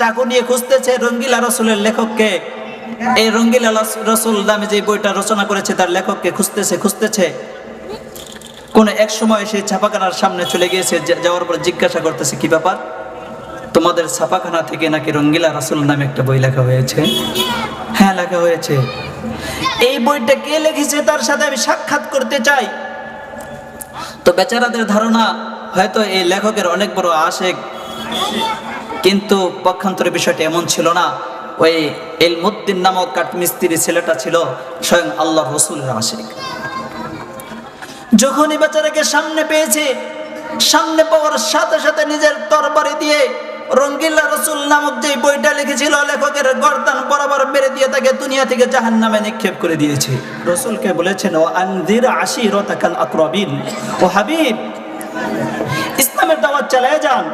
চাকু নিয়ে খুঁজতেছে রঙ্গিলা রসুলের লেখককে। এই রঙ্গিলা রসুল নামে যে বইটা রচনা করেছে, তার লেখককে খুঁজতেছে খুঁজতেছে। কোন এক সময় সেই ছাপাখানার সামনে চলে গিয়েছে যাওয়ার পর জিজ্ঞাসা করতেছে, কি ব্যাপার? তোমাদের ছাপাখানা থেকে নাকি রঙ্গিলা রাসুল নামে একটা বই লেখা হয়েছে? হ্যাঁ লেখা হয়েছে। এই বইটা কে লিখেছে? তার সাথে আমি সাক্ষাৎ করতে চাই। তো বেচারাদের ধারণা, হয়তো এই লেখকের অনেক বড় আশেক। কিন্তু পক্ষান্তরে বিষয়টা এমন ছিল না। ওই এলমুদ্দিন নামক কাঠমিস্ত্রি ছেলেটা ছিল স্বয়ং আল্লাহ রসুলের আশেক। যখনই বেচারাকে সামনে পেয়েছে, সামনে পাওয়ার সাথে সাথে নিজের তরবারি দিয়ে রঙ্গিল্লা রসুল নামক যে বইটা লিখেছিল, লেখকের গর্দান বরাবর মেরে দিয়ে তাকে দুনিয়া থেকে জাহান নামে নিক্ষেপ করে দিয়েছে। রসুলকে বলেছেন, ও আন্দির আশি রতাকাল আকরবিন। ও হাবিব, ইসলামের দাওয়াত চালিয়ে যান।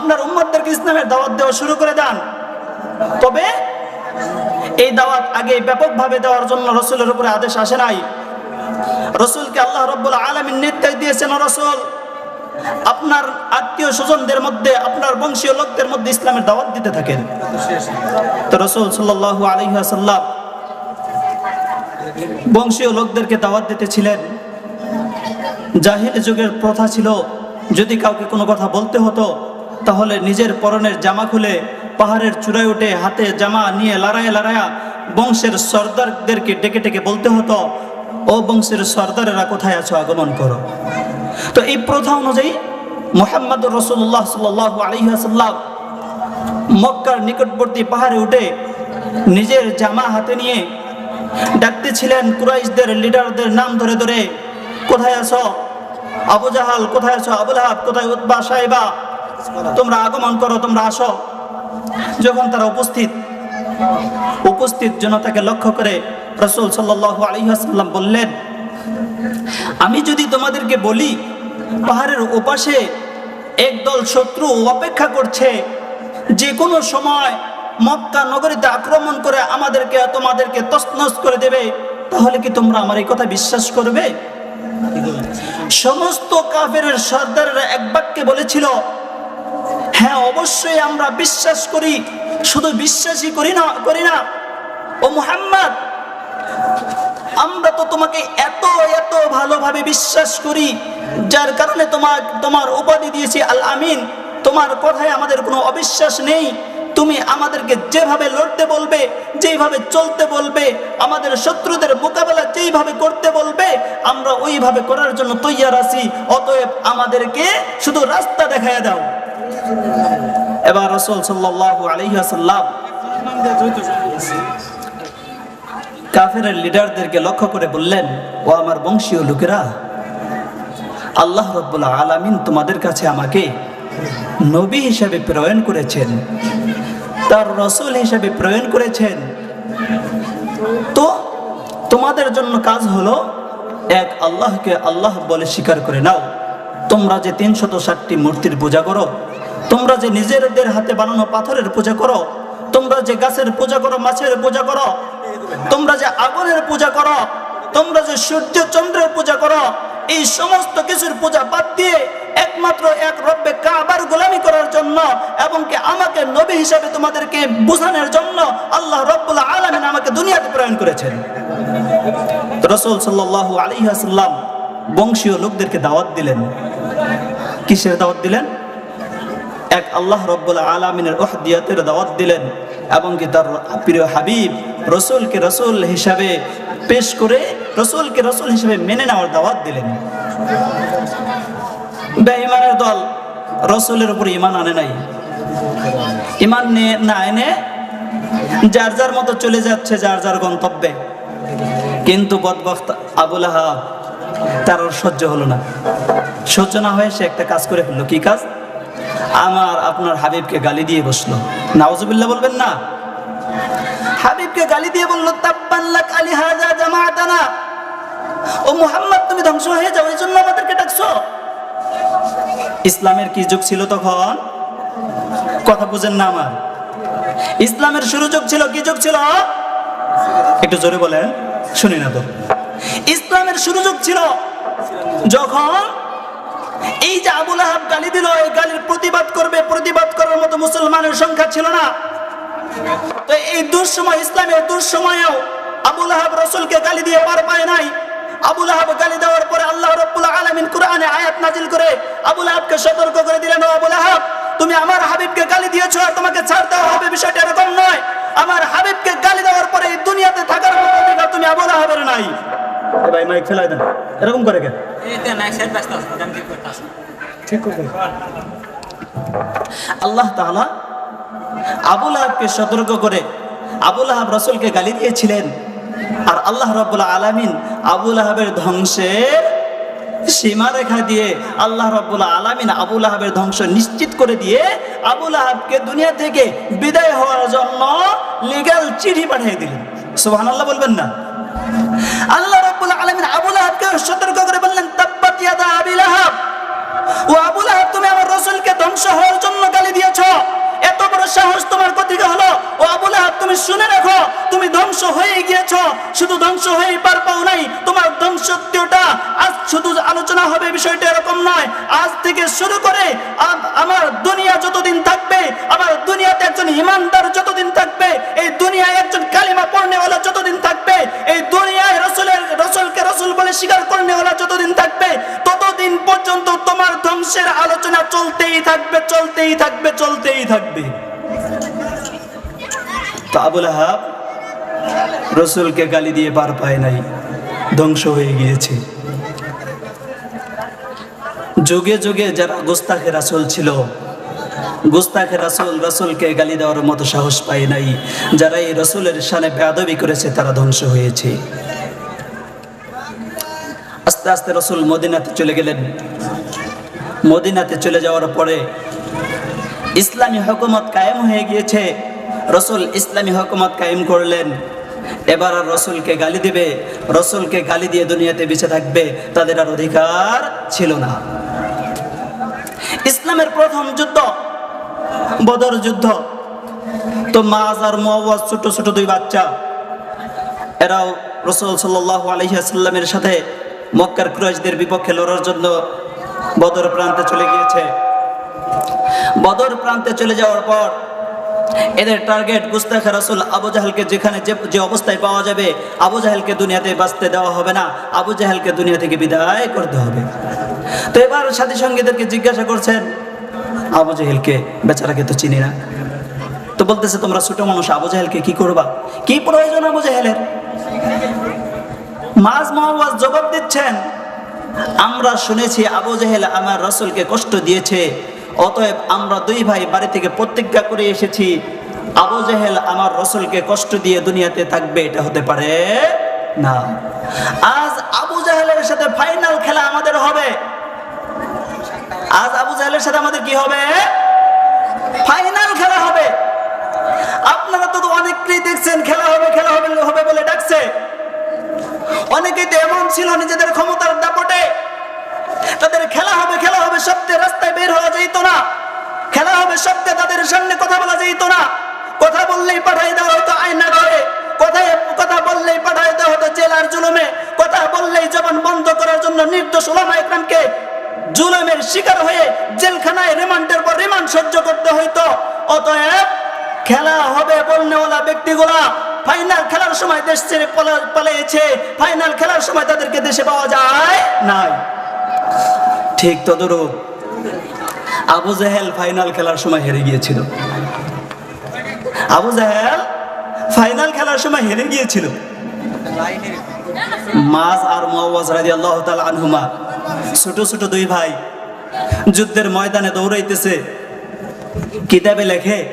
আপনার উম্মতদেরকে ইসলামের দাওয়াত দেওয়া শুরু করে দেন। তবে এই দাওয়াত আগে ব্যাপকভাবে দেওয়ার জন্য রসুলের উপরে আদেশ আসে নাই। রসুলকে আল্লাহ রব্বুল আলমীর নির্দেশ দিয়েছেন রসুল, আপনার আত্মীয় স্বজনদের মধ্যে, আপনার বংশীয় লোকদের মধ্যে ইসলামের দাওয়াত দিতে থাকেন। তো রসুল সাল্লাল্লাহু আলাইহি ওয়াসাল্লাম বংশীয় লোকদেরকে দাওয়াত দিতেছিলেন। জাহিল যুগের প্রথা ছিল, যদি কাউকে কোনো কথা বলতে হতো তাহলে নিজের পরনের জামা খুলে পাহাড়ের চূড়ায় উঠে হাতে জামা নিয়ে লড়াইয়া লড়াইয়া বংশের সর্দারদেরকে ডেকে ডেকে বলতে হতো, ও বংশের সর্দারেরা কোথায় আছো আগমন করো? তো এই প্রথা অনুযায়ী মোহাম্মদ রসুল্লাহ সাল্লাহ আলহিহাসাল্লাম মক্কার নিকটবর্তী পাহাড়ে উঠে নিজের জামা হাতে নিয়ে ডাকতেছিলেন কুরাইশদের লিডারদের নাম ধরে ধরে, কোথায় আছো? আবু জাহাল, কোথায় আছো? আবুল হাব, কোথায় উৎবা সাহেবা? তোমরা আগমন করো, তোমরা আসো। যখন তারা উপস্থিত উপস্থিত জনতাকে লক্ষ্য করে রসুল সাল্লাল্লাহু আলাইহি ওয়াসাল্লাম বললেন, আমি যদি তোমাদেরকে বলি, পাহাড়ের ওপাশে একদল শত্রু অপেক্ষা করছে, যে কোনো সময় মক্কা নগরীতে আক্রমণ করে আমাদেরকে, তোমাদেরকে তছনছ করে দেবে, তাহলে কি তোমরা আমার এই কথা বিশ্বাস করবে? সমস্ত কাফের সর্দারেরা এক বাক্যে বলেছিল হ্যাঁ অবশ্যই আমরা বিশ্বাস করি। শুধু বিশ্বাসই করি না করি না। ও মুহাম্মদ, আমরা তো তোমাকে এত এত ভালোভাবে বিশ্বাস করি, যার কারণে তোমার তোমার উপাধি দিয়েছি আল আমিন। তোমার কথায় আমাদের কোনো অবিশ্বাস নেই। তুমি আমাদেরকে যেভাবে লড়তে বলবে যেভাবে চলতে বলবে, আমাদের শত্রুদের মোকাবেলা যেইভাবে করতে বলবে, আমরা ওইভাবে করার জন্য তৈয়ার আছি। অতএব আমাদেরকে শুধু রাস্তা দেখায় দাও। এবার রসুল সাল্লাল্লাহু আলাইহি ওয়াসাল্লাম লিডারদেরকে লক্ষ্য করে বললেন, ও আমার বংশীয় লোকেরা, আল্লাহ রব্বুল আলামিন তোমাদের কাছে আমাকে নবী হিসেবে প্রেরণ করেছেন, তার রসুল হিসেবে প্রেরণ করেছেন। তো তোমাদের জন্য কাজ হলো, এক, আল্লাহকে আল্লাহ বলে স্বীকার করে নাও। তোমরা যে তিনশত ষাটটি মূর্তির পূজা করো তোমরা যে নিজেদের হাতে বানানো পাথরের পূজা করো, তোমরা যে গাছের পূজা করো, মাছের পূজা করো, তোমরা যে আগুনের পূজা করো, তোমরা যে সূর্য চন্দ্রের পূজা করো, এই সমস্ত কিছুর পূজা বাদ দিয়ে একমাত্র এক রব্বে কাবার গোলামি করার জন্য এবং কি আমাকে নবী হিসাবে তোমাদেরকে বোঝানোর জন্য আল্লাহ রব্বুল আলমিন আমাকে দুনিয়াতে প্রেরণ করেছেন। রসুল সাল্লাল্লাহু আলাইহি ওয়াসাল্লাম বংশীয় লোকদেরকে দাওয়াত দিলেন। কিসের দাওয়াত দিলেন? এক আল্লাহ রব্বুল আলমিনের ওহদিয়াতের দাওয়াত দিলেন এবং কি তার প্রিয় হাবিব রসুলকে রসুল হিসাবে পেশ করে রসুলকে রসুল হিসাবে মেনে নেওয়ার দাওয়াত দিলেন। বেঈমানের দল রসুলের উপর ইমান আনে নাই। ইমান না এনে যার যার মতো চলে যাচ্ছে, যার যার গন্তব্যে। কিন্তু বদবক্ত আবুল আহাব তার সহ্য হলো না। সহ্য না হয়ে সে একটা কাজ করে ফেলল। কি কাজ? আমার আপনার হাবিবকে গালি দিয়ে বসল। নাওজুবিল্লাহ বলবেন না। হাবিবকে গালি দিয়ে বলল তাব্বাল্লাক আলী হাজা জামাতানা ও মুহাম্মদ, তুমি ধ্বংস হয়ে যাও এই জন্য আমাদেরকে ডাকছো। ইসলামের কি যুগ ছিল তখন? কথা বুঝেন না আমার। ইসলামের শুরু যুগ ছিল, কি যুগ ছিল? একটু জোরে বলেন, শুনি না তো। ইসলামের শুরু যুগ ছিল যখন এই যে আবুল আহাব গালি দিল, এই গালির প্রতিবাদ করবে, প্রতিবাদ করার মতো মুসলমানের সংখ্যা ছিল না। তো এই দুঃসময়, ইসলামের দুঃসময়েও আবুল আহাব রসুলকে গালি দিয়ে পার পায় নাই। আবুল আহাব গালি দেওয়ার পরে আল্লাহ রব্বুল আলামিন কোরআনে আয়াত নাজিল করে আবুল আহাবকে সতর্ক করে দিলেন আবুল আহাব, তুমি আমার হাবিবকে গালি দিয়েছ আর তোমাকে ছাড় দেওয়া হবে, বিষয়টা এরকম নয়। আমার হাবিবকে গালি দেওয়ার পরে এই দুনিয়াতে থাকার মতো তুমি আবুল আহাবের নাই। ভাই মাইক ফেলাই দেন। এরকম করে কেন? ঠিক করে আল্লাহ তাআলা আবুল আহাবকে সতর্ক করে আবুল আহাব রসুলকে গালি দিয়েছিলেন। আর আল্লাহ রব্বুল আলামিন আবুল আহাবের ধ্বংসের সীমা রেখা দিয়ে আল্লাহ রব্বুল আলামিন আবুল আহাবের ধ্বংস নিশ্চিত করে দিয়ে আবুল আহাবকে দুনিয়া থেকে বিদায় হওয়ার জন্য লিগাল চিঠি পাঠিয়ে দিলেন। সুবহানাল্লাহ বলবেন না? আল্লাহ রাব্বুল আলামিন আবুল আহাবকে সতর্ক করে বললেন, তাব্বাত ইয়াদা আবিল আহাব ও আবুল আহাব তুমি আমার রাসূলকে ধ্বংস হওয়ার জন্য গালি দিয়েছ। এত বড় সাহস তোমার কোথেকে হলো। ও আবুল আহাব তুমি শুনে রাখো, তুমি ধ্বংস হয়ে গিয়েছো। শুধু ধ্বংস হয়েই পার পাও নাই, তোমার ধ্বংসত্বটা আজ শুধু আলোচনা হবে, বিষয়টা এরকম নয়। আজ থেকে শুরু করে আমার দুনিয়া যতদিন থাকবে, আমার দুনিয়াতে একজন ইমানদার যতদিন পর্যন্ত তোমার ধ্বংসের আলোচনা চলতেই থাকবে চলতেই থাকবে চলতেই থাকবে। রসুলকে গালি দিয়ে পার পায় নাই, ধ্বংস হয়ে গিয়েছে। যুগে যুগে যারা গোস্তাখে রাসুল ছিল, গোস্তাখে রাসুল রসুলকে গালি দেওয়ার মতো সাহস পায় নাই। যারা এই রসুলের সানে বেয়াদবি করেছে, তারা ধ্বংস হয়েছে। আস্তে আস্তে রসুল মদিনাতে চলে গেলেন। মদিনাতে চলে যাওয়ার পরে ইসলামী হকুমত কায়েম হয়ে গিয়েছে। রসুল ইসলামী হুকুমত কায়েম করলেন। এবার আর রসুলকে গালি দিবে, রসুলকে গালি দিয়ে দুনিয়াতে বেঁচে থাকবে তাদের আর অধিকার ছিল না। ইসলামের প্রথম যুদ্ধ, বদর যুদ্ধ। তো মাজ আর মোয়াজ ছোট ছোট দুই বাচ্চা। এরাও রসুল সাল্লাহ আলহিহাস্লামের সাথে মক্কার কুরাইশদের বিপক্ষে লড়ার জন্য বদর প্রান্তে চলে গিয়েছে। বদর প্রান্তে চলে যাওয়ার পর এদের টার্গেট গুস্তাখা রাসুল আবু জাহেলকে যেখানে যে অবস্থায় পাওয়া যাবে, আবু জাহেলকে দুনিয়াতে বাঁচতে দেওয়া হবে না। আবু জাহেলকে দুনিয়া থেকে বিদায় করতে হবে। তো এবার সাথী সঙ্গীদেরকে জিজ্ঞাসা করছেন, আবু জাহেলকে, বেচারাকে তো চিনি না। তো বলতেছে, তোমরা ছোট মানুষ, আবু জাহেলকে কি করবা? কি প্রয়োজন আবু জাহেলের? মাজ মহাবাজ জবাব দিচ্ছেন। আমরা শুনেছি আবু জাহেল আমার রসুলকে কষ্ট দিয়েছে, অতএব আমরা দুই ভাই বাড়ি থেকে প্রতিজ্ঞা করে এসেছি, আবু জাহেল আমার রসুলকে কষ্ট দিয়ে দুনিয়াতে থাকবে, এটা হতে পারে না। আজ আবু জাহেলের সাথে ফাইনাল খেলা আমাদের হবে। আজ আবু জাহেলের সাথে আমাদের কি হবে? ফাইনাল খেলা হবে। আপনারা তো অনেককেই দেখছেন, খেলা হবে খেলা হবে হবে বলে ডাকছে। অনেকেই তো এমন ছিল নিজেদের ক্ষমতার দাপটে। তাদের খেলা হবে খেলা হবে সত্যি রাস্তায় বের হওয়া যেত না। খেলা হবে, সত্যি তাদের সামনে কথা বলা যেত না। কথা বললেই পাঠাই দেওয়া হতো আয়না ঘরে। কথা বললেই পাঠাই দেওয়া হতো জেলার জুলুমে। কথা বললেই জবান বন্ধ করার জন্য নির্দোষ ওলামা একরামকে জুলুমের শিকার হয়ে জেলখানায় রিমান্ডের পর রিমান্ড সহ্য করতে হইতো। অতএব খেলা হবে বলনেওয়ালা ব্যক্তিগুলা। ফাইনাল খেলার সময় দেশ ছেড়ে পলা- পালিয়েছে। ফাইনাল খেলার সময় তাদেরকে দেশে পাওয়া যায় নাই। ঠিক তদরূপ আবু জাহেল ফাইনাল খেলার সময় হেরে গিয়েছিল। আবু জাহেল ফাইনাল খেলার সময় হেরে গিয়েছিল। মাজ আর মুআওয়াজ রাদিয়াল্লাহু তাআলা আনহুমা, ছোট ছোট দুই ভাই যুদ্ধের ময়দানে দৌড়াইতেছে। কিতাবে লেখে,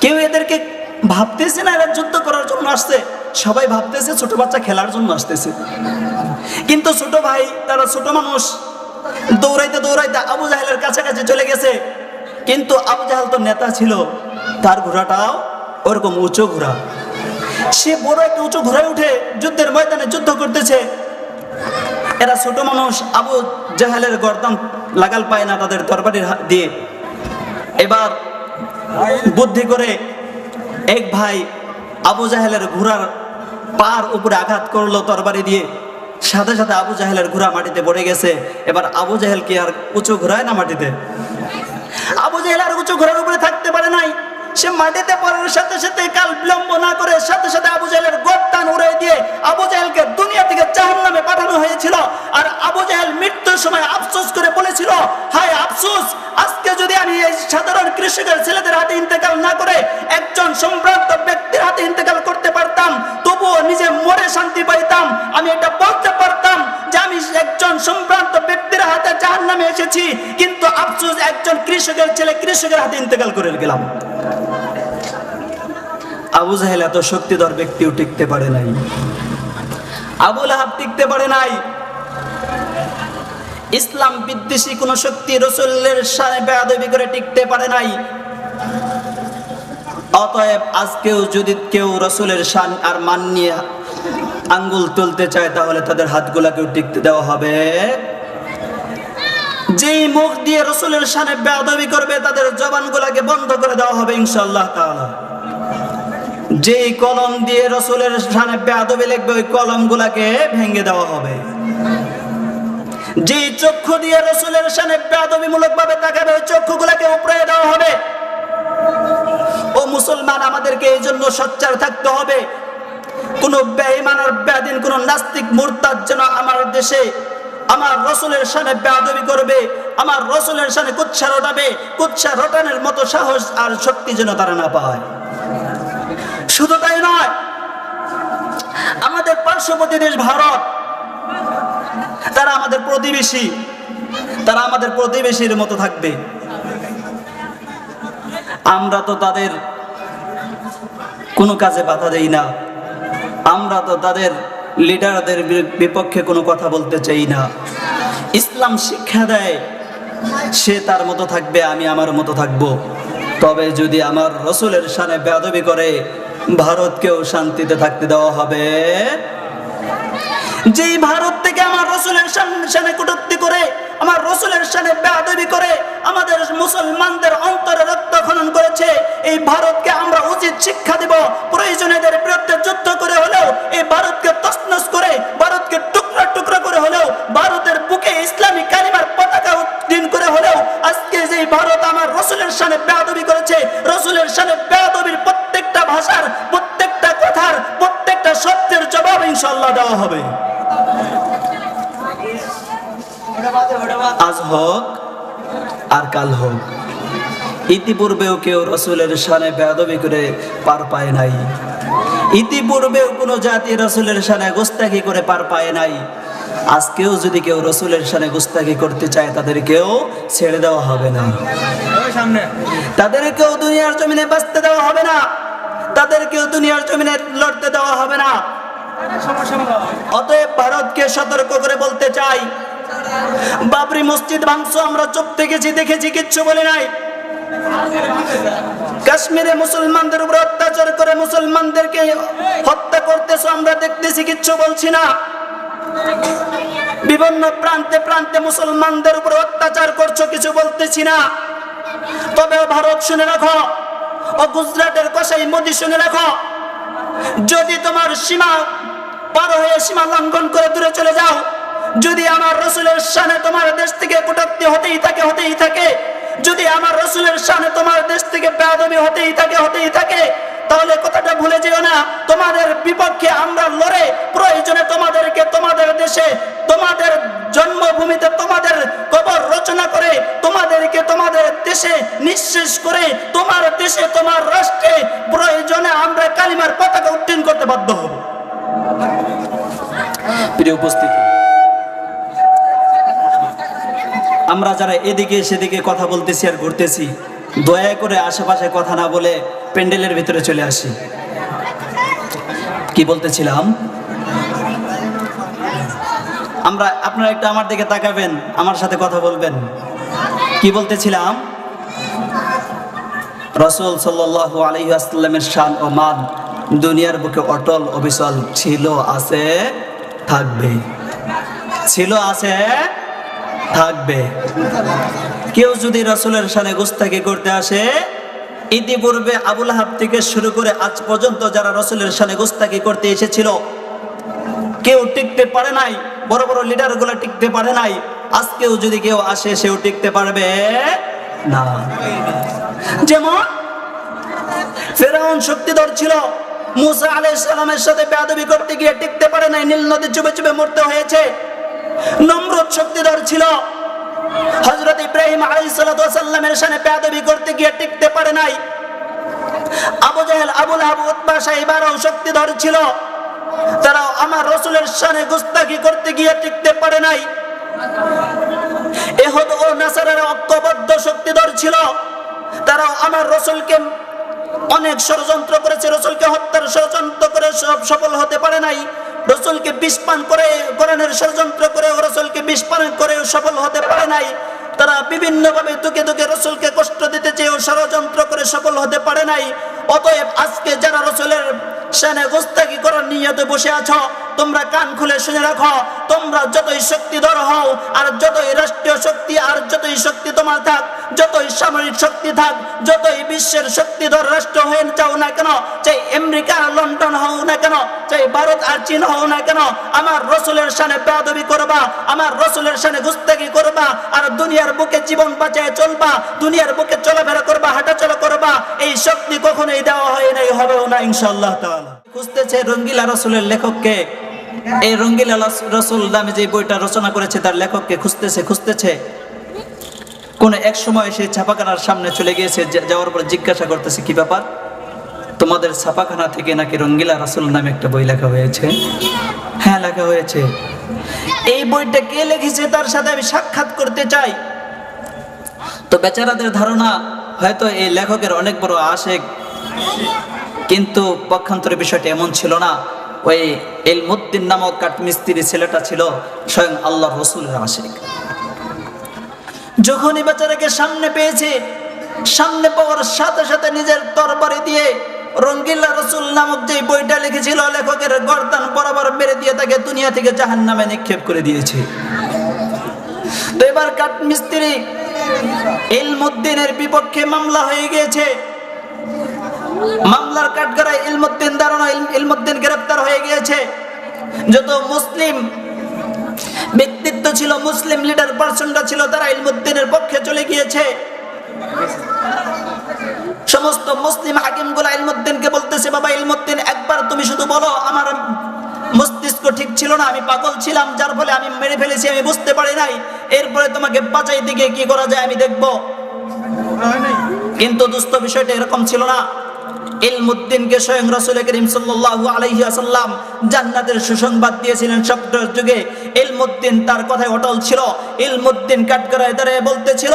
কেউ এদেরকে ভাবতেছে না এরা যুদ্ধ করার জন্য আসছে? সবাই ভাবতেছে ছোট বাচ্চা খেলার জন্য আসতেছে। কিন্তু ছোট ভাই, তারা ছোট মানুষ। দৌড়াইতে দৌড়াইতে আবু জাহেলের কাছাকাছি চলে গেছে। কিন্তু আবু জাহেল তো নেতা ছিল। তার ঘোড়াটাও ওরকম উঁচু ঘোড়া। সে বড় একটা উঁচু ঘোড়ায় উঠে যুদ্ধের ময়দানে যুদ্ধ করতেছে। এরা ছোট মানুষ, আবু জাহেলের গর্দান লাগাল পায় না তাদের দরবারের দিয়ে। এবার বুদ্ধি করে এক ভাই আবু জাহেলের ঘোড়ার পার উপরে আঘাত করল তরবারি দিয়ে। সাথে সাথে আবু জাহেলের ঘোড়া মাটিতে পড়ে গেছে। এবার আবু জাহেল কি আর উঁচু ঘোরায় না মাটিতে? আবু জাহেল আর উঁচু ঘোড়ার উপরে থাকতে পারে নাই। সে মাটিতে পড়ার সাথে সাথে কাল বিলম্ব না করে সাথে সাথে আবু জাহেলের গর্দান উড়ে দিয়ে আবু জাহেলকে দুনিয়া থেকে জাহান নামে পাঠানো হয়েছিল। আর আবু জাহেল মৃত্যুর সময় আফসোস করে বলেছিল, হায় আফসোস, আজকে যদি আমি এই সাধারণ কৃষকের ছেলেদের হাতে ইন্তেকাল না করে একজন সম্ভ্রান্ত ব্যক্তির হাতে ইন্তেকাল করতে পারতাম, তবুও নিজে মরে শান্তি পাইতাম, আমি এটা বলতে পারতাম যে আমি একজন সম্ভ্রান্ত ব্যক্তির হাতে জাহান নামে এসেছি, কিন্তু আফসোস একজন কৃষকের ছেলে কৃষকের হাতে ইন্তেকাল করে গেলাম। আবু জাহেল এত শক্তিধর ব্যক্তিও টিকতে পারে নাই। আবুল আহাব টিকতে পারে নাই। ইসলাম বিদ্বেষী কোন শক্তি রসুলের সানে বেয়াদবি করে টিকতে পারে নাই। অতএব আজকেও যদি কেউ রসুলের শান আর মান নিয়ে আঙ্গুল তুলতে চায়, তাহলে তাদের হাতগুলাকেও টিকতে দেওয়া হবে। যেই মুখ দিয়ে রসুলের সানে বেয়াদবি করবে, তাদের জবানগুলাকে বন্ধ করে দেওয়া হবে ইনশাল্লাহ তাআলা। যেই কলম দিয়ে রসুলের সানে বেয়াদবি লিখবে, ওই কলম গুলাকে ভেঙে দেওয়া হবে। যে চক্ষু দিয়ে রসুলের সানে বেয়াদবি মূলক ভাবে তাকাবে, ওই চক্ষু গুলাকে উপরে দেওয়া হবে। ও মুসলমান, আমাদেরকে এই জন্য সচ্চার থাকতে হবে। কোন বেঈমান আর বেদিন কোন নাস্তিক মুরতাদ যেন আমার দেশে আমার রসুলের সানে বেয়াদবি করবে, আমার রসুলের সানে কুচ্ছা রটাবে কুচ্ছা রটানের মতো সাহস আর শক্তি যেন তারা না পায়। শুধু তাই নয়, আমাদের পার্শ্ববর্তী দেশ ভারত, তারা আমাদের প্রতিবেশী, তারা আমাদের প্রতিবেশীর মতো থাকবে। আমরা তো তাদের কোনো কাজে বাধা দেই না। আমরা তো তাদের লিডারদের বিপক্ষে কোনো কথা বলতে চাই না। ইসলাম শিক্ষা দেয়, সে তার মতো থাকবে, আমি আমার মতো থাকব। তবে যদি আমার রসুলের সানে বেয়াদবি করে ভারতকেও শান্তিতে থাকতে দেওয়া হবে। যেই ভারত থেকে আমার রসুলের সানে কটূক্তি করে, আমার রসুলের সানে বেয়াদবি করে, আমাদের মুসলমানদের অন্তরে রক্ত খনন করেছে, এই ভারতকে আমরা উচিত শিক্ষা দিব। প্রয়োজনীয়দের বিরুদ্ধে যুদ্ধ করে হলেও, এই ভারতকে তসনস করে, ভারতকে টুকরা টুকরা করে হলেও, ভারতের বুকে কাল হোক। ইতিপূর্বেও কেউ রসুলের সানে বেয়াদবি করে পার পায় নাই। ইতিপূর্বেও কোনো জাতি রসুলের সানে গোস্তাকি করে পার পায় নাই। আজকেও যদি কেউ রসুলের সানে গোস্তাকি করতে চায় তাদেরকেও ছেড়ে দেওয়া হবে না। সামনে। তাদেরকেও দুনিয়ার জমিনে বাঁচতে দেওয়া হবে না। তাদেরকেও দুনিয়ার জমিনে লড়তে দেওয়া হবে না। অতএব ভারতকে সতর্ক করে বলতে চাই বাবরি মসজিদ ভাঙছো আমরা চুপ থেকেছি দেখেছি, কিচ্ছু বলে নাই। কাশ্মীরে মুসলমানদের উপর অত্যাচার করে মুসলমানদেরকে হত্যা করতেছো, আমরা দেখতেছি, কিচ্ছু বলছি না। বিভিন্ন প্রান্তে প্রান্তে মুসলমানদের উপর অত্যাচার করছ, কিছু বলতেছি না। তবে ভারত শুনে রাখো, ও গুজরাটের কসাই মোদি শুনে রাখো, যদি তোমার সীমা পার হয়ে সীমা লঙ্ঘন করে দূরে চলে যাও যদি আমার রসুলের সানে তোমার দেশ থেকে কটুক্তি হতেই থাকে হতেই থাকে, যদি আমার রসুলের সানে তোমার দেশ থেকে বেয়াদবি হতেই থাকে হতেই থাকে, তাহলে কথাটা ভুলে যেও না, তোমাদের বিপক্ষে আমরা লড়ে প্রয়োজনে তোমাদেরকে তোমাদের দেশে, তোমাদের জন্মভূমিতে তোমাদের কবর রচনা করে, তোমাদেরকে তোমাদের দেশে নিঃশেষ করে, তোমার দেশে, তোমার রাষ্ট্রে প্রয়োজনে আমরা কালিমার পতাকা উত্তীর্ণ করতে বাধ্য হব। প্রিয় উপস্থিতি আমরা যারা এদিকে সেদিকে কথা বলতেছি আর ঘুরতেছি, দয়া করে আশেপাশে কথা না বলে প্যান্ডেলের ভিতরে চলে আসি। কি বলতেছিলাম? আমরা, আপনারা একটু আমার দিকে তাকাবেন, আমার সাথে কথা বলবেন। কি বলতেছিলাম? রসুল সাল্লাল্লাহু আলাইহি আসসালামের শান ও মান দুনিয়ার বুকে অটল অবিচল ছিল, আছে, থাকবে। ছিল, আছে থাকবে। কেউ যদি রসুলের সানে গুস্তাকি করতে আসে, ইতিপূর্বে আবুল হাব থেকে শুরু করে আজ পর্যন্ত যারা রসুলের সানে গুস্তাকি করতে এসেছিল, কেউ টিকতে পারে নাই, বড় বড় লিডারগুলো টিকতে পারে নাই, আজকেও যদি কেউ আসে, সেও টিকতে পারবে না। যেমন ফেরাউন শক্তিধর ছিল, মুসা আলাইহিস সালামের সাথে বেয়াদবি করতে গিয়ে টিকতে পারে নাই, নীল নদী চুপে চুপে মরতে হয়েছে নমরুদ শক্তিধর ছিল। হযরত ইব্রাহিম আলাইহিস সালামের সামনে বেয়াদবি করতে গিয়ে টিকতে পারে নাই। আবু জাহেল আবুল আবু উতবা সাহেবারাও শক্তিধর ছিল। তারাও আমার রসুলের সানে গুস্তাকি করতে গিয়ে টিকতে পারে নাই। এহদ ও নাসারের ঐক্যবদ্ধ শক্তিধর ছিল। তারাও আমার রসুলকে অনেক ষড়যন্ত্র করেছে, রসুলকে হত্যার ষড়যন্ত্র করে সব সফল হতে পারে নাই। রসুলকে বিষ করে, কোরআনের ষড়যন্ত্র করে রসুলকে বিষ করে সফল হতে পারে নাই। তারা বিভিন্নভাবে দুকে দুকে রসুলকে কষ্ট দিতে চেয়েও ষড়যন্ত্র করে সফল হতে পারে নাই। অতএব আজকে যারা রসুলের সেনে গোস্তাকি করার নিয়তে বসে আছো, তোমরা কান খুলে শুনে রাখো, তোমরা যতই শক্তিধর হও, আর যতই রাষ্ট্রীয় শক্তি, আর যতই শক্তি তোমার থাক সামরিক শক্তি থাক, যতই বিশ্বের শক্তিধর রাষ্ট্র হয়ে যাও না কেন, চাই আমেরিকা, লন্ডন হও না কেন, চাই ভারত আর চীন হও না কেন, আমার রসুলের সানে বেয়াদবি করবা, আমার রসুলের সানে গুস্তাকি করবা, আর দুনিয়ার বুকে জীবন বাঁচায় চলবা, দুনিয়ার বুকে চলাফেরা করবা, হাঁটাচলা করবা, এই শক্তি কখনোই দেওয়া হয় নাই, হবেও না ইনশাল্লাহ খুঁজতেছে রঙ্গিলা রসুলের লেখককে। এই রঙ্গিলা রসুল নামে যে বইটা রচনা করেছে, তার লেখককে খুঁজতেছে খুঁজতেছে। কোন এক সময় সে ছাপাখানার সামনে চলে গিয়েছে যাওয়ার পর জিজ্ঞাসা করতেছে, কি ব্যাপার? তোমাদের ছাপাখানা থেকে নাকি রঙ্গিলা রাসুল নামে একটা বই লেখা হয়েছে? হ্যাঁ লেখা হয়েছে। এই বইটা কে লিখেছে? তার সাথে আমি সাক্ষাৎ করতে চাই। তো বেচারাদের ধারণা, হয়তো এই লেখকের অনেক বড় আশেক, কিন্তু পক্ষান্তরে বিষয়টি এমন ছিল না। ওই এলমুদ্দিন নামক কাঠমিস্ত্রি ছেলেটা ছিল স্বয়ং আল্লাহ রসুলের আশেক। যখনই বেচারাকে সামনে পেয়েছে, সামনে পাওয়ার সাথে সাথে নিজের তরবারি দিয়ে রঙ্গিল্লা রসুল নামক যে বইটা লিখেছিল, লেখকের গর্দান বরাবর মেরে দিয়ে তাকে দুনিয়া থেকে জাহান নামে নিক্ষেপ করে দিয়েছে। তো এবার কাঠ মিস্ত্রি ইলমুদ্দিনের বিপক্ষে মামলা হয়ে গিয়েছে। মামলার কাঠগড়ায় ইলমুদ্দিন দাঁড়ানো ইলমুদ্দিন গ্রেপ্তার হয়ে গিয়েছে। যত মুসলিম ব্যক্তিত্ব ছিল মুসলিম লিডার পার্সনরা ছিল তারা ইলমুদ্দিনের পক্ষে চলে গিয়েছে। সমস্ত মুসলিম হাকিমগুলা ইলমুদ্দিনকে বলতেছে, বাবা ইলমুদ্দিন, একবার তুমি শুধু বলো, আমার মস্তিষ্ক ঠিক ছিল না, আমি পাগল ছিলাম, যার ফলে আমি মেরে ফেলেছি, আমি বুঝতে পারি নাই। এরপরে তোমাকে বাঁচাইতে গিয়ে কি করা যায় আমি দেখব। কিন্তু দুস্থ বিষয়টা এরকম ছিল না। ইলমুদ্দিনকে স্বয়ং রাসূল করিম সাল্লাল্লাহু আলাইহি ওয়াসাল্লাম জান্নাতের সুসংবাদ দিয়েছিলেন সপ্তর যুগে ইলমুদ্দিন তার কথায় অটল ছিল। ইলমুদ্দিন কাঠগড়ায় দাঁড়িয়ে বলতেছিল,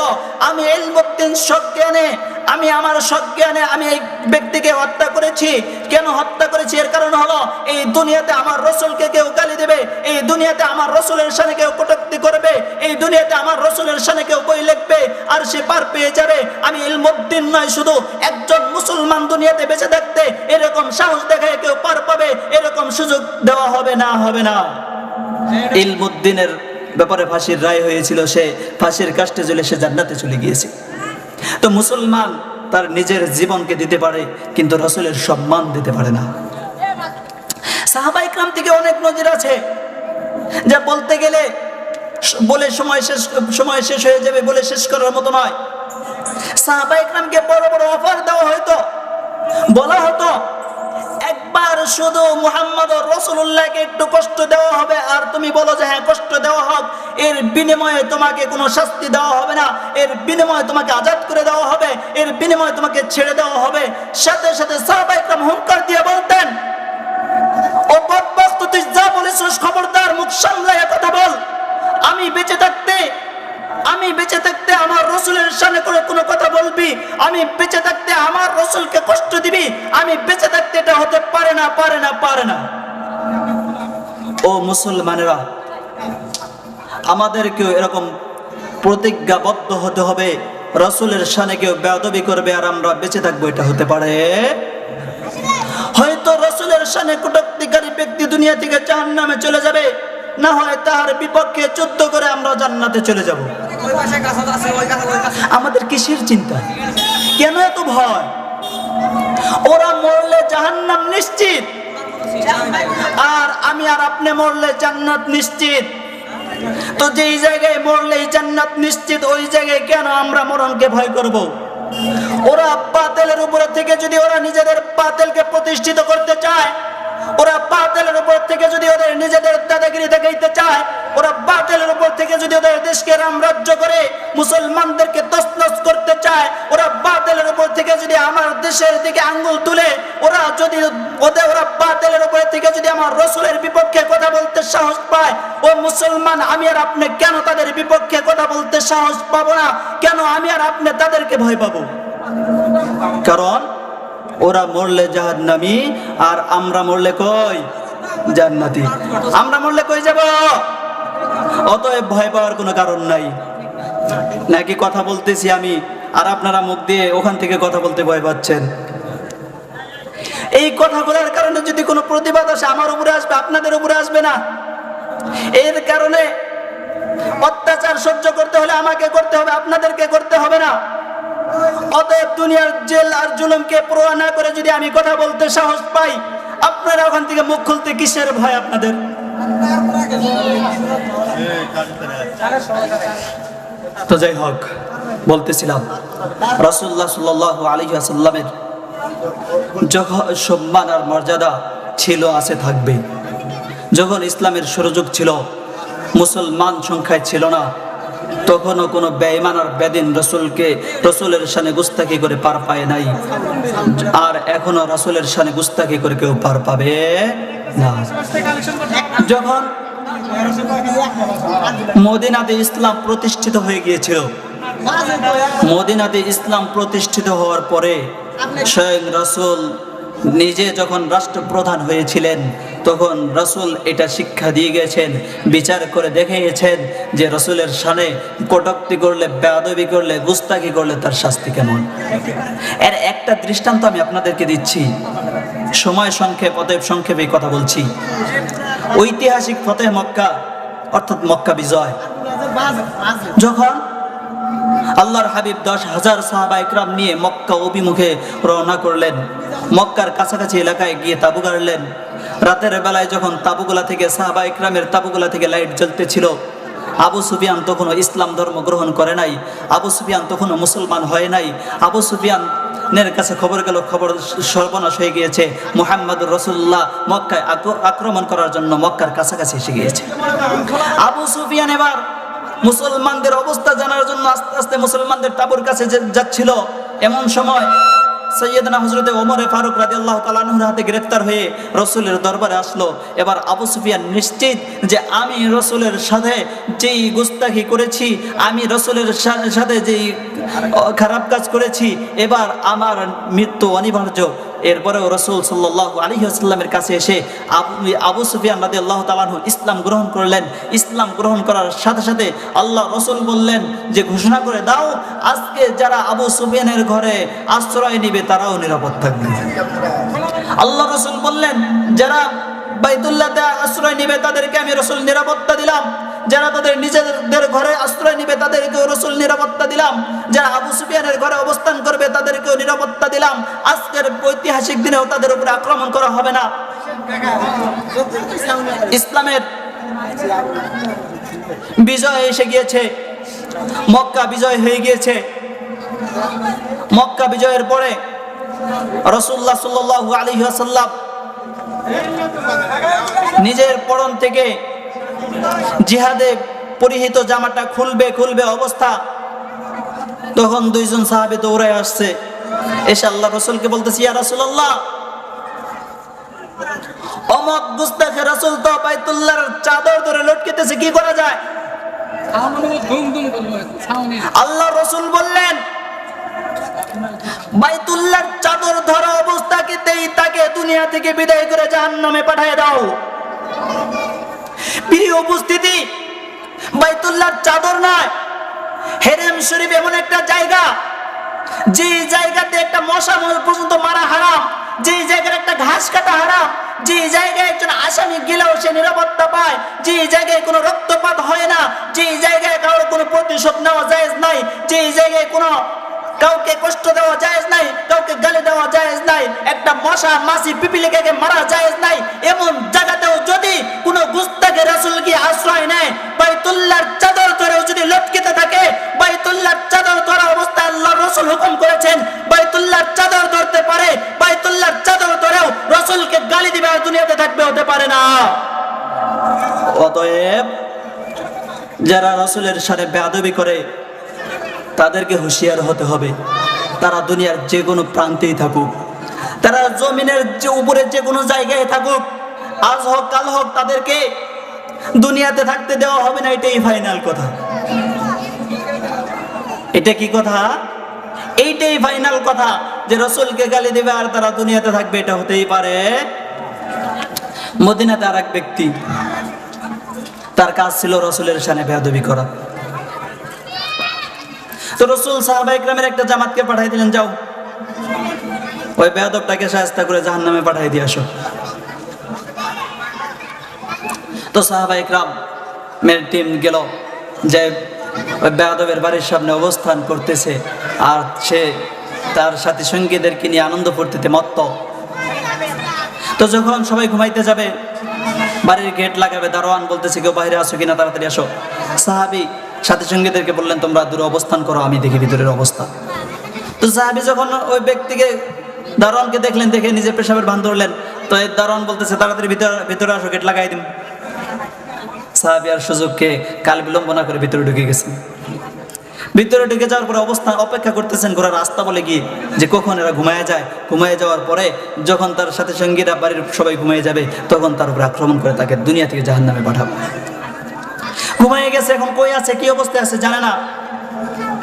আমি ইলমুদ্দিন সজ্ঞানে, আমি আমার সজ্ঞানে আমি এই ব্যক্তিকে হত্যা করেছি। কেন হত্যা করেছি? এর কারণ হলো, এই দুনিয়াতে আমার রসুলকে কেউ গালি দেবে, এই দুনিয়াতে আমার রসুলের সামনে কেউ কটুক্তি করবে, এই দুনিয়াতে আমার রসুলের সামনে কেউ বই লিখবে, আর সে পার পেয়ে যাবে। আমি ইলমুদ্দিন নয়, শুধু একজন মুসলমান দুনিয়াতে বেঁচে থাকতে এরকম সাহস দেখায় কেউ পার পাবে, এরকম সুযোগ দেওয়া হবে না হবে না। ইলমুদ্দিনের ব্যাপারে ফাঁসির রায় হয়েছিল, সে ফাঁসির কাষ্টে চলে সে জান্নাতে চলে গিয়েছে। তো মুসলমান তার নিজের জীবনকে দিতে পারে, কিন্তু রসুলের সম্মান দিতে পারে না। সাহাবাই ক্রাম থেকে অনেক নজির আছে, যা বলতে গেলে বলে সময় শেষ সময় শেষ হয়ে যাবে, বলে শেষ করার মতো নয়। সাহাবাই ক্রামকে বড় বড় অফার দেওয়া হয়তো, বলা হতো একবার শুধু মুহাম্মদ রসুল্লাহকে একটু কষ্ট দেওয়া হবে, আর তুমি বলো যে হ্যাঁ কষ্ট দেওয়া হোক। এর বিনিময়ে তোমাকে কোনো শাস্তি দেওয়া হবে না। এর বিনিময়ে তোমাকে আজাদ করে দেওয়া হবে। এর বিনিময়ে তোমাকে ছেড়ে দেওয়া হবে। সাথে সাথে সাহাবাইকরাম হুঙ্কার দিয়ে বলতেন, ও বদবক্ত তুই যা বলেছিস খবরদার, মুখ সামলাইয়া কথা বল। আমি বেঁচে থাকতে আমি বেঁচে থাকতে আমার রসুলের সামনে করে কোনো কথা বলবি? আমি বেঁচে থাকতে আমার রসুলকে কষ্ট দিবি? আমি বেঁচে থাকতে এটা হতে পারে না পারে না পারে না। ও মুসলমানেরা, আমাদেরকেও এরকম প্রতিজ্ঞাবদ্ধ হতে হবে। রসুলের সানে কেউ বেদবি করবে আর আমরা বেঁচে থাকব, এটা হতে পারে? হয়তো রসুলের সানে কটুক্তিকারী ব্যক্তি দুনিয়া থেকে জাহান্নামে চলে যাবে। না হয় তার বিপক্ষে যুদ্ধ করে আমরা জান্নাতে চলে যাব। আমাদের কিসের চিন্তা? কেন এত ভয়? ওরা মরলে জাহান্নাম নিশ্চিত। আর আমি আর আপনি মরলে জান্নাত নিশ্চিত। তো যেই জায়গায় মরলেই জান্নাত নিশ্চিত, ওই জায়গায় কেন আমরা মরণকে ভয় করব। ওরা পাতেলের উপরে থেকে যদি ওরা নিজেদের পাতেলকে প্রতিষ্ঠিত করতে চায় ওরা বাতেলের উপর থেকে যদি ওদের নিজেদের দাদাগিরি দেখাইতে চায়, ওরা বাতেলের উপর থেকে যদি ওদের দেশকে রামরাজ্য করে, মুসলমানদেরকে তসনস করতে চায়, ওরা বাতেলের উপর থেকে যদি আমার দেশের দিকে আঙ্গুল তুলে, ওরা যদি ওদের, ওরা বাতেলের উপর থেকে যদি আমার রসুলের বিপক্ষে কথা বলতে সাহস পায়, ও মুসলমান, আমি আর আপনি কেন তাদের বিপক্ষে কথা বলতে সাহস পাবো না? কেন আমি আর আপনি তাদেরকে ভয় পাবো? কারণ ওরা মরলে জাহান্নামি, আর আমরা মরলে কই? জান্নাতি। আমরা মরলে কই যাব? অতএব ভয় পাওয়ার কোনো কারণ নাই। নাকি কথা বলতেছি আমি, আর আপনারা মুখ দিয়ে ওখান থেকে কথা বলতে ভয় পাচ্ছেন? এই কথাগুলোর কারণে যদি কোনো প্রতিবাদ আসে, আমার উপরে আসবে, আপনাদের উপরে আসবে না। এর কারণে অত্যাচার সহ্য করতে হলে আমাকে করতে হবে, আপনাদেরকে করতে হবে না। অতএব দুনিয়ার জেল আর জুলুমকে প্রোয়া না করে যদি আমি কথা বলতে সাহস পাই, আপনারা ওখান থেকে মুখ খুলতে কিসের ভয় আপনাদের? তো যাই হোক, বলতেছিলাম রসুল্লাহ সাল্লাহ যখন সম্মান আর মর্যাদা ছিল, আছে, থাকবে। যখন ইসলামের সুযোগ ছিল, মুসলমান সংখ্যায় ছিল না তখনও কোনো বেঈমান আর বেদিন রসুলকে রসুলের সানে গুস্তাকি করে পার পায় নাই। আর এখনও রসুলের সানে গুস্তাকি করে কেউ পার পাবে না। যখন মদিনাতে ইসলাম প্রতিষ্ঠিত হয়ে গিয়েছিল, মদিনাতে ইসলাম প্রতিষ্ঠিত হওয়ার পরে স্বয়ং রসুল নিজে যখন রাষ্ট্রপ্রধান হয়েছিলেন, তখন রসুল এটা শিক্ষা দিয়ে গেছেন, বিচার করে দেখিয়েছেন যে রসুলের সানে কটক্তি করলে, বেয়াদবি করলে গুস্তাকি করলে তার শাস্তি কেমন? এর একটা দৃষ্টান্ত আমি আপনাদেরকে দিচ্ছি। সময় সংক্ষেপ, অতএব সংক্ষেপে কথা বলছি। ঐতিহাসিক ফতেহ মক্কা, অর্থাৎ মক্কা বিজয়, যখন আল্লাহর হাবিব দশ হাজার সাহাবা ইকরাম নিয়ে মক্কা অভিমুখে রওনা করলেন। মক্কার কাছাকাছি এলাকায় গিয়ে তাবু গাড়লেন। রাতের বেলায় যখন তাবুগুলা থেকে সাহাবা ইকরামের তাবুগুলা থেকে লাইট জ্বলতেছিল, আবু সুফিয়ান তখনও ইসলাম ধর্ম গ্রহণ করে নাই, আবু সুফিয়ান তখনও মুসলমান হয় নাই, আবু সুফিয়ান নের কাছে খবর গেল, খবর সর্বনাশ হয়ে গিয়েছে মোহাম্মদ রসুল্লাহ মক্কায় আক্রমণ করার জন্য মক্কার কাছাকাছি এসে গিয়েছে। আবু সুফিয়ান এবার মুসলমানদের অবস্থা জানার জন্য আস্তে আস্তে মুসলমানদের তাবুর কাছে যাচ্ছিল। এমন সময় সৈয়দনা হজরতে ওমরে ফারুক রাজি আল্লাহ তালানুর হাতে গ্রেফতার হয়ে রসুলের দরবারে আসলো। এবার আবু সুফিয়ান নিশ্চিত যে আমি রসুলের সাথে যেই গুস্তাখি করেছি, আমি রসুলের সাথে যেই খারাপ কাজ করেছি, এবার আমার মৃত্যু অনিবার্য। এরপরেও রসুল সাল্লাহ আলী কাছে এসে আবু সুফিয়ান রাদি আল্লাহ তালাহু ইসলাম গ্রহণ করলেন। ইসলাম গ্রহণ করার সাথে সাথে আল্লাহ রসুল বললেন যে, ঘোষণা করে দাও, আজকে যারা আবু সুফিয়ানের ঘরে আশ্রয় নিবে, তারাও নিরাপদ থাকবে। আল্লাহ রসুল বললেন, যারা বাইতুল্লাহতে আশ্রয় নিবে, তাদেরকে আমি রসুল নিরাপত্তা দিলাম। যারা তাদের নিজেদের ঘরে আশ্রয় নিবে, তাদেরকেও রসুল নিরাপত্তা দিলাম। যারা আবু সুফিয়ানের ঘরে অবস্থান করবে, তাদেরকেও নিরাপত্তা দিলাম। আজকের ঐতিহাসিক দিনেও তাদের উপরে আক্রমণ করা হবে না। ইসলামের বিজয় এসে গিয়েছে। মক্কা বিজয় হয়ে গিয়েছে। মক্কা বিজয়ের পরে রসুল্লাহ সাল্লাহ আলী আসাল্লাম নিজের পরন থেকে জিহাদে পরিহিত জামাটা খুলবে খুলবে অবস্থা। তখন দুইজন সাহাবি দৌড়ায় আসছে। এসে আল্লাহ রসুলকে বলতেছি অমক গুস্তাখে রাসূল তো চাদর ধরে লটকেতেছে, কি করা যায়? আল্লাহ রসুল বললেন, বাইতুল্লাহর চাদর ধরা অবস্থাকেতেই তাকে দুনিয়া থেকে বিদায় করে জাহান্নামে পাঠিয়ে দাও। প্রিয় উপস্থিতি, বাইতুল্লাহর চাদর নয়, হেরেম শরীফ এমন একটা জায়গা যে জায়গাতে একটা মশা পর্যন্ত মারা হারাম যে জায়গার একটা ঘাস কাটা হারাম যে জায়গায় একজন আসামি গেলেও সে নিরাপত্তা পায় যে জায়গায় কোনো রক্তপাত হয় না যে জায়গায় কারোর কোনো প্রতিশোধ নেওয়া জায়েজ নাই যে জায়গায় কোনো কাউকে কষ্ট দেওয়া জায়েজ নাই, কাউকে গালি দেওয়া জায়েজ নাই, একটা মশা, মাছি, পিপিলিকাকে মারা জায়েজ নাই, এমন যারা রসুলের সাথে বেয়াদবি করে, তাদেরকে হুঁশিয়ার হতে হবে। তারা দুনিয়ার যে কোনো প্রান্তেই থাকুক। তারা জমিনের যে উপরে যে কোনো জায়গায় থাকুক, আজ হোক, কাল হোক, তাদেরকে দুনিয়াতে থাকতে দেওয়া হবে না, এটাই ফাইনাল কথা। এটা কি কথা? এইটাই ফাইনাল কথা যে রসুলকে গালি দেবে আর তারা দুনিয়াতে থাকবে, এটা হতেই পারে। মদিনাতে আর এক ব্যক্তি তার কাজ ছিল রসুলের সানে বেয়াদবি করা। তো রসুল সাহাবা ইকরামের একটা জামাতকে পাঠাই দিলেন, যাও। ওই বেয়াদবটাকে সাহায্য করে জাহান নামে পাঠাই দিয়ে আসো। তো সাহাবা ইকরাম মের টিম গেল যে ওই বেয়াদবের বাড়ির সামনে অবস্থান করতেছে আর সে তার সাথী সঙ্গীদেরকে নিয়ে আনন্দ ফুর্তিতে মত্ত। তো যখন সবাই ঘুমাইতে যাবে বাড়ির গেট লাগাবে, দারোয়ান বলতেছে, কেউ বাইরে আসো কিনা, তাড়াতাড়ি আসো। সাহাবি সাথী সঙ্গীদেরকে বললেন, তোমরা দূরে অবস্থান করো, আমি দেখি ভিতরের অবস্থা। তো সাহাবি যখন ওই ব্যক্তিকে, দারোয়ানকে দেখলেন, দেখে নিজে পেশাবের ভান ধরলেন, তো এই দারোয়ান বলতেছে, তাড়াতাড়ি ভিতরে ভিতরে আসো গেট লাগাই দিন। সাহাবি আর সুযোগকে কাল বিলম্ব না করে ভিতরে ঢুকে গেছেন ভিতরে ঢুকে যাওয়ার পরে অবস্থান অপেক্ষা করতেছেন ঘোরার রাস্তা বলে গিয়ে যে কখন এরা ঘুমায় যায়। ঘুমায় যাওয়ার পরে যখন তার সাথে সঙ্গীরা বাড়ির সবাই ঘুমিয়ে যাবে, তখন তার উপরে আক্রমণ করে তাকে দুনিয়া থেকে জাহান নামে পাঠাবো। ঘুমায় গেছে, এখন কই আছে, কি অবস্থায় আছে জানে না।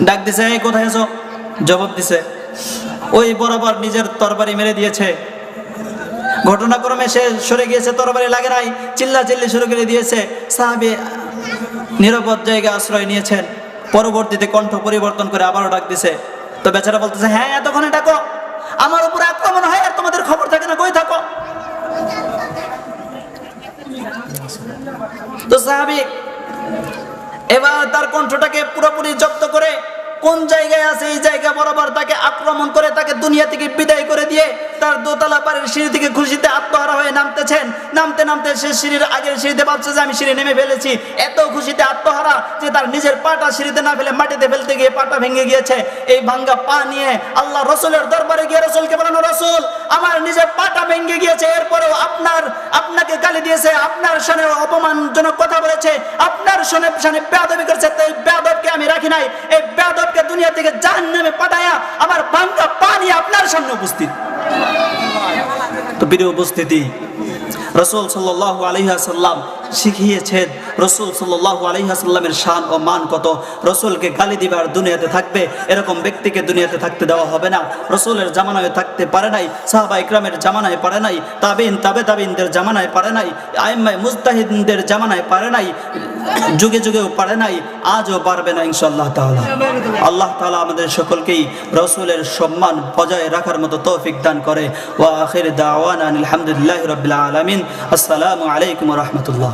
ডাক দিছে, এই, কোথায় আছো? জবাব দিছে, ওই বরাবর নিজের তরবারি মেরে দিয়েছে। ঘটনাক্রমে সে সরে গিয়েছে, তরবারি লাগে নাই চিল্লা চিল্লি শুরু করে দিয়েছে। সাহাবি নিরাপদ জায়গায় আশ্রয় নিয়েছেন। পরবর্তীতে কণ্ঠ পরিবর্তন করে আবারও ডাক দিছে। তো বেচারা বলতেছে হ্যাঁ এতক্ষণে ডাকো। আমার উপরে আক্রমণ হয় আর তোমাদের খবর থাকে না, কই থাকো? তো সাহাবি, এবার তার কণ্ঠটাকে পুরোপুরি জব্দ করে কোন জায়গায় আছে, এই জায়গা বরাবর তাকে আক্রমণ করে তাকে দুনিয়া থেকে বিদায় করে দিয়ে তার দোতলা পাড়ের সিঁড়ি থেকে খুশিতে আত্মহারা হয়ে নামতেছেন। নামতে নামতে সে সিঁড়ির আগের সিঁড়িতে ভাবছে যে আমি সিঁড়ি নেমে ফেলেছি। এত খুশিতে আত্মহারা যে তার নিজের পাটা সিঁড়িতে না ফেলে মাটিতে ফেলতে গিয়ে পাটা ভেঙে গিয়েছে। এই ভাঙ্গা পা নিয়ে আল্লাহ রসুলের দরবারে গিয়ে রসুলকে বলানো, রসুল, আমার নিজের পাটা ভেঙে গিয়েছে। এরপরেও আপনার, আপনাকে গালি দিয়েছে। আপনার সামনে অপমানজনক কথা বলেছে। আপনার সামনে সামনে বেয়াদবি করেছে। তাই বেয়াদবকে আমি রাখি নাই। এই বেয়াদবকে দুনিয়া থেকে জাহান নামে পাঠায়া আমার ভাঙ্গা পা নিয়ে আপনার সামনে উপস্থিত। তো প্রিয় উপস্থিতি রসুল সাল্লাহ আলহাসাল্লাম শিখিয়েছেন। রসুল সাল্লাহ আলহাসাল্লামের শান ও মান কত? রসুলকে গালি দিবার দুনিয়াতে থাকবে, এরকম ব্যক্তিকে দুনিয়াতে থাকতে দেওয়া হবে না। রসুলের জামানায় থাকতে পারে নাই, সাহাবা ইকরামের জামানায় পারে নাই, তাবিন, তাবে তাবিনদের জামানায় পারে নাই আইম্মাই মুস্তাহিদদের জামানায় পারে নাই, যুগে যুগেও পারে নাই, আজও পারবে না ইনশাল্লাহ তাআলা। আল্লাহ তাআলা আমাদের সকলকেই রসুলের সম্মান বজায় রাখার মতো তৌফিক দান করে। ওয়া আখির দাওয়ানা আলহামদুলিল্লাহি রাব্বিল আলামিন। আসসালামু আলাইকুম রাহমাতুল্লাহ।